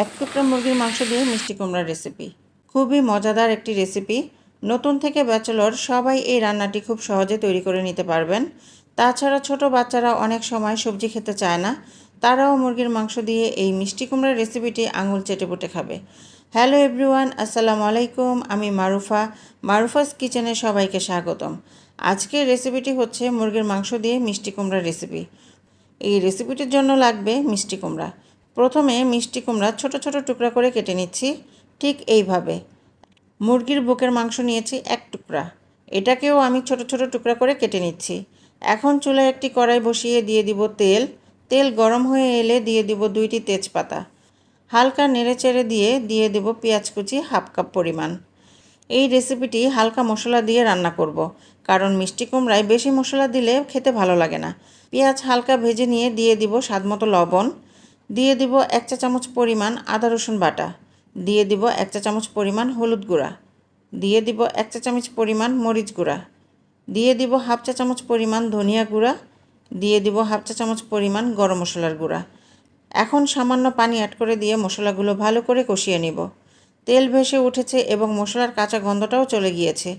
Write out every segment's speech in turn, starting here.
এক টুকরা মুরগির মাংস দিয়ে মিষ্টি কুমড়ার রেসিপি খুবই মজাদার একটি রেসিপি নতুন থেকে ব্যাচেলর সবাই এই রান্নাটি খুব সহজে তৈরি করে নিতে পারবেন। তাছাড়া ছোট বাচ্চারা অনেক সময় সবজি খেতে চায় না। তারাও মুরগির মাংস দিয়ে এই মিষ্টি কুমড়ার রেসিপিটি আঙুল চেটে পুটে খাবে। হ্যালো এভরিওয়ান, আসসালামু আলাইকুম। আমি মারুফা। মারুফাস কিচেনে সবাইকে স্বাগতম। আজকের রেসিপিটি হচ্ছে মুরগির মাংস দিয়ে মিষ্টি কুমড়ার রেসিপি এই রেসিপিটির জন্য লাগবে মিষ্টি কুমড়া। প্রথমে মিষ্টি কুমড়া ছোট ছোট টুকরা করে কেটে নিচ্ছি, ঠিক এইভাবে। মুরগির বুকের মাংস নিয়েছি এক টুকরা। এটাকেও আমি ছোট ছোট টুকরা করে কেটে নিচ্ছি। এখন চুলায় একটি কড়াই বসিয়ে দিয়ে দিব তেল। তেল গরম হয়ে এলে দিয়ে দিব দুইটি তেজপাতা। হালকা নেড়েচেড়ে দিয়ে দিয়ে দেব পেঁয়াজ কুচি হাফ কাপ পরিমাণ। এই রেসিপিটি হালকা মশলা দিয়ে রান্না করব। কারণ মিষ্টি কুমড়ায় বেশি মশলা দিলে খেতে ভালো লাগে না। পেঁয়াজ হালকা ভেজে নিয়ে দিয়ে দিব স্বাদমতো লবণ। দিয়ে দিব এক চা চামচ পরিমাণ আদা রসুন বাটা। দিয়ে দিব এক চা চামচ পরিমাণ হলুদ গুঁড়া। দিয়ে দিব এক চা চামচ পরিমাণ মরিচ গুঁড়া। দিয়ে দিব হাফ চা চামচ পরিমাণ ধনিয়া গুঁড়া। দিয়ে দিব হাফ চা চামচ পরিমাণ গরম মশলার গুঁড়া। এখন সামান্য পানি অ্যাড করে দিয়ে মশলাগুলো ভালো করে কষিয়ে নিব। তেল ভেসে উঠেছে এবং মশলার কাঁচা গন্ধটাও চলে গিয়েছে।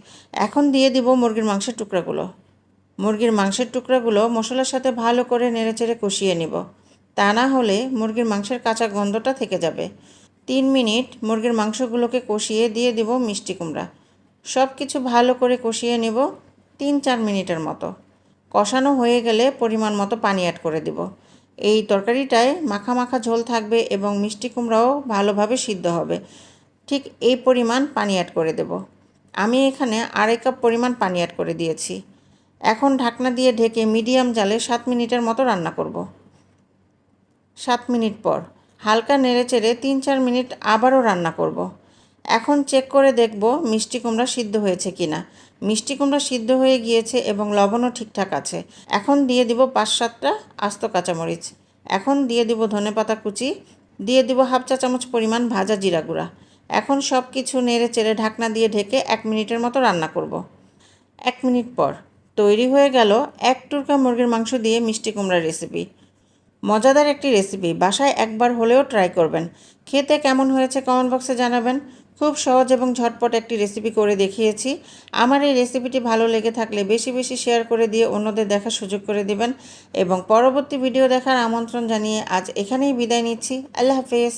এখন দিয়ে দিব মুরগির মাংসের টুকরাগুলো। মুরগির মাংসের টুকরাগুলো মশলার সাথে ভালো করে নেড়েচেড়ে কষিয়ে নিব। তা না হলে মুরগির মাংসের কাঁচা গন্ধটা থেকে যাবে। তিন মিনিট মুরগির মাংসগুলোকে কষিয়ে দিয়ে দিব মিষ্টি কুমড়া। সব কিছু ভালো করে কষিয়ে নেব তিন চার মিনিটের মতো। কষানো হয়ে গেলে পরিমাণ মতো পানি অ্যাড করে দিব। এই তরকারিটায় মাখা মাখা ঝোল থাকবে এবং মিষ্টি কুমড়াও ভালোভাবে সিদ্ধ হবে। ঠিক এই পরিমাণ পানি অ্যাড করে দেব। আমি এখানে আড়াই কাপ পরিমাণ পানি অ্যাড করে দিয়েছি। এখন ঢাকনা দিয়ে ঢেকে মিডিয়াম জালে সাত মিনিটের মতো রান্না করব। সাত মিনিট পর। হালকা নেড়েচেড়ে তিন চার মিনিট আবারও রান্না করব। এখন চেক করে দেখব মিষ্টি কুমড়া সিদ্ধ হয়েছে কি না মিষ্টি কুমড়া সিদ্ধ হয়ে গিয়েছে এবং লবণও ঠিকঠাক আছে। এখন দিয়ে দিব পাঁচ সাতটা আস্ত কাঁচামরিচ। এখন দিয়ে দিব ধনেপাতা কুচি। দিয়ে দিব হাফ চা চামচ পরিমাণ ভাজা জিরা গুঁড়া। এখন সব কিছু নেড়ে চেড়ে ঢাকনা দিয়ে ঢেকে এক মিনিটের মতো রান্না করব। এক মিনিট পর। তৈরি হয়ে গেল এক টুরকা মুরগির মাংস দিয়ে মিষ্টি কুমড়ার রেসিপি মজাদার একটি রেসিপি বাসায় একবার হলেও ট্রাই করবেন। খেতে কেমন হয়েছে কমেন্ট বক্সে জানাবেন। খুব সহজ এবং ঝটপট একটি রেসিপি করে দেখিয়েছি। আমার এই রেসিপিটি ভালো লেগে থাকলে বেশি বেশি শেয়ার করে দিয়ে অন্যদের দেখার সুযোগ করে দেবেন এবং পরবর্তী ভিডিও দেখার আমন্ত্রণ জানিয়ে আজ এখানেই বিদায় নিচ্ছি। আল্লাহ হাফেজ।